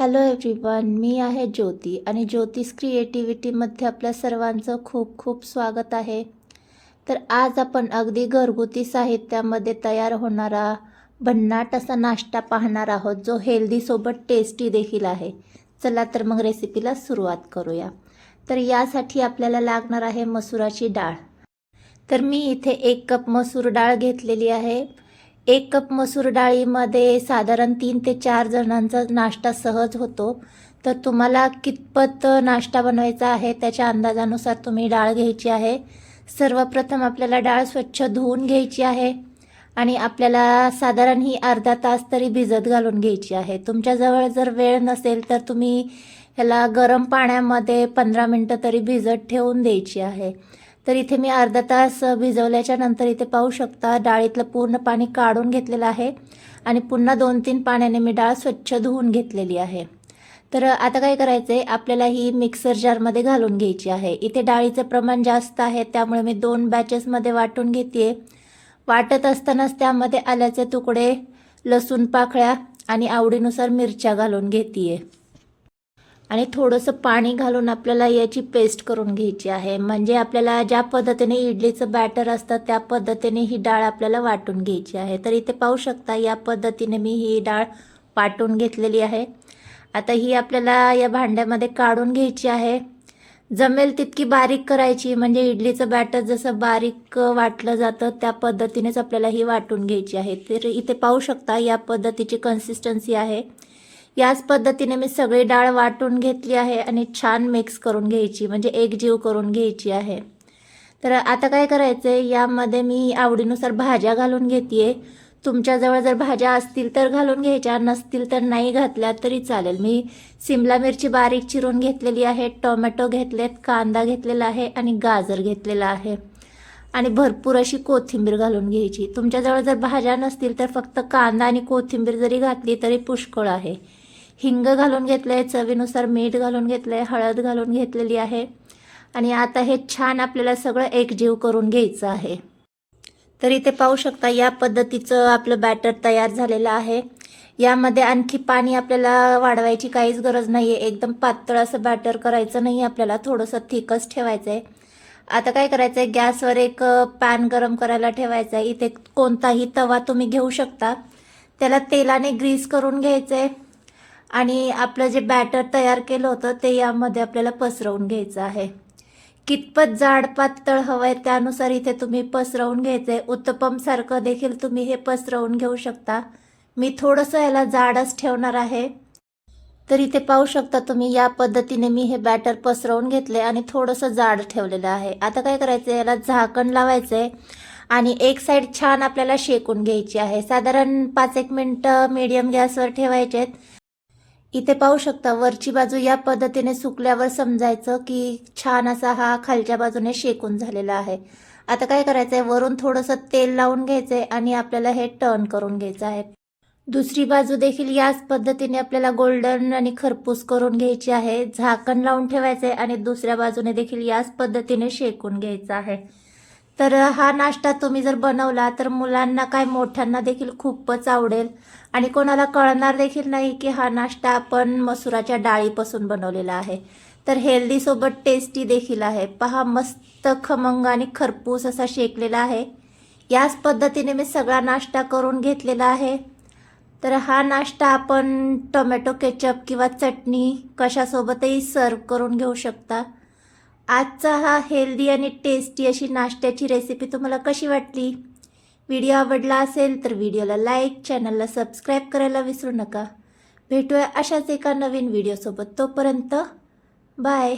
Hello everyone मी आहे ज्योती आणि ज्योतिष क्रिएटिव्हिटीमध्ये आपल्या सर्वांचं खूप खूप स्वागत आहे. तर आज आपण अगदी घरगुती साहित्यामध्ये तयार होणारा भन्नाट असा नाश्ता पाहणार आहोत जो हेल्दीसोबत टेस्टी देखील आहे. चला तर मग रेसिपीला सुरुवात करूया. तर यासाठी आपल्याला लागणार आहे मसुराची डाळ. तर मी इथे एक कप मसूर डाळ घेतलेली आहे. एक कप मसूर डाळीमध्ये साधारण तीन ते चार जणांचा नाश्ता सहज होतो. तर तुम्हाला कितपत नाश्ता बनवायचा आहे त्याच्या अंदाजानुसार तुम्ही डाळ घ्यायची आहे. सर्वप्रथम आपल्याला डाळ स्वच्छ धुवून घ्यायची आहे आणि आपल्याला साधारण ही अर्धा तास तरी भिजत घालून घ्यायची आहे. तुमच्याजवळ जर वेळ नसेल तर तुम्ही ह्याला गरम पाण्यामध्ये पंधरा मिनटं तरी भिजत ठेवून द्यायची आहे. तर इथे मी अर्धा तास भिजवल्याच्या नंतर इथे पाहू शकता डाळीतलं पूर्ण पाणी काढून घेतलेलं आहे आणि पुन्हा दोन तीन पाण्याने मी डाळ स्वच्छ धुवून घेतलेली आहे. तर आता काय करायचं आहे आपल्याला ही मिक्सर जारमध्ये घालून घ्यायची आहे. इथे डाळीचं प्रमाण जास्त आहे त्यामुळे मी दोन बॅचेसमध्ये वाटून घेते वाटत असतानाच त्यामध्ये आल्याचे तुकडे लसूण पाकळ्या आणि आवडीनुसार मिरच्या घालून घेते आणि थोडंसं पाणी घालून आपल्याला याची पेस्ट करून घ्यायची आहे. म्हणजे आपल्याला ज्या पद्धतीने इडलीचं बॅटर असतं त्या पद्धतीने ही डाळ आपल्याला वाटून घ्यायची आहे. तर इथे पाहू शकता या पद्धतीने मी ही डाळ वाटून घेतलेली आहे. आता ही आपल्याला या भांड्यामध्ये काढून घ्यायची आहे. जमेल तितकी बारीक करायची म्हणजे इडलीचं बॅटर जसं बारीक वाटलं जातं त्या पद्धतीनेच आपल्याला ही वाटून घ्यायची आहे. तर इथे पाहू शकता या पद्धतीची कन्सिस्टन्सी आहे. याच पद्धतीने मी सगळी डाळ वाटून घेतली आहे आणि छान मिक्स करून घ्यायची म्हणजे एकजीव करून घ्यायची आहे. तर आता काय करायचं आहे यामध्ये मी आवडीनुसार भाज्या घालून घेते तुमच्याजवळ जर भाज्या असतील तर घालून घ्यायच्या नसतील तर नाही घातल्या तरी चालेल. मी सिमला मिरची बारीक चिरून घेतलेली आहे टोमॅटो घेतलेत कांदा घेतलेला आहे आणि गाजर घेतलेला आहे. आणि भरपूर अशी कोथिंबीर घालून घ्यायची. तुमच्याजवळ जर भाज्या नसतील तर फक्त कांदा आणि कोथिंबीर जरी घातली तरी पुष्कळ आहे. हिंग घालून घेतलं आहे चवीनुसार मीठ घालून घेतलं आहे हळद घालून घेतलेली आहे. आणि आता हे छान आपल्याला सगळं एकजीव करून घ्यायचं आहे. तर इथे पाहू शकता या पद्धतीचं आपलं बॅटर तयार झालेलं आहे. यामध्ये आणखी पाणी आपल्याला वाढवायची काहीच गरज नाही आहे एकदम पातळ असं बॅटर करायचं नाही आपल्याला. थोडंसं थिकच ठेवायचं आहे आता काय करायचं आहे गॅसवर एक पॅन गरम करायला ठेवायचं आहे इथे कोणताही तवा तुम्ही घेऊ शकता. त्याला तेलाने ग्रीस करून घ्यायचं आहे आणि आपलं जे बॅटर तयार केलं होतं ते यामध्ये आपल्याला पसरवून घ्यायचं आहे. कितपत जाड पातळ हवं आहे त्यानुसार इथे तुम्ही पसरवून घ्यायचं आहे उत्तपमसारखं देखील तुम्ही हे पसरवून घेऊ शकता. मी थोडंसं याला जाडच ठेवणार आहे. तर इथे पाहू शकता तुम्ही या पद्धतीने मी हे बॅटर पसरवून घेतले आणि थोडंसं जाड ठेवलेलं आहे. आता काय करायचं याला झाकण लावायचं आहे आणि एक साईड छान आपल्याला शेकून घ्यायची आहे. साधारण पाच एक मिनटं मीडियम गॅसवर ठेवायचे आहेत इथे पाहू शकता वरची बाजू या पद्धतीने सुकल्यावर समजायचं की छान असा हा खालच्या बाजूने शेकून झालेला आहे. आता काय करायचं आहे वरून थोडंसं तेल लावून घ्यायचं आहे आणि आपल्याला हे टर्न करून घ्यायचं आहे. दुसरी बाजू देखील याच पद्धतीने आपल्याला गोल्डन आणि खरपूस करून घ्यायची आहे. झाकण लावून ठेवायचं आहे आणि दुसऱ्या बाजूने देखील याच पद्धतीने शेकून घ्यायचं आहे. तर हा नाश्ता तुम्ही जर बनवला तर मुलांना काय मोठ्यांना देखील खूपच आवडेल. आणि कोणाला कळणार देखील नाही की हा नाश्ता आपण मसुराच्या डाळीपासून बनवलेला आहे. तर हेल्दीसोबत टेस्टी देखील आहे. पहा मस्त खमंग आणि खरपूस असा शेकलेला आहे. याच पद्धतीने मी सगळा नाश्ता करून घेतलेला आहे. तर हा नाश्ता आपण टोमॅटो केचप किंवा चटणी कशासोबतही सर्व करून घेऊ शकता. आजचा हा हेल्दी आणि टेस्टी अशी नाश्त्याची रेसिपी तुम्हाला कशी वाटली? व्हिडिओ आवडला असेल तर व्हिडिओला लाईक चॅनलला सबस्क्राईब करायला विसरू नका. भेटूया अशाच एका नवीन व्हिडिओसोबत तोपर्यंत बाय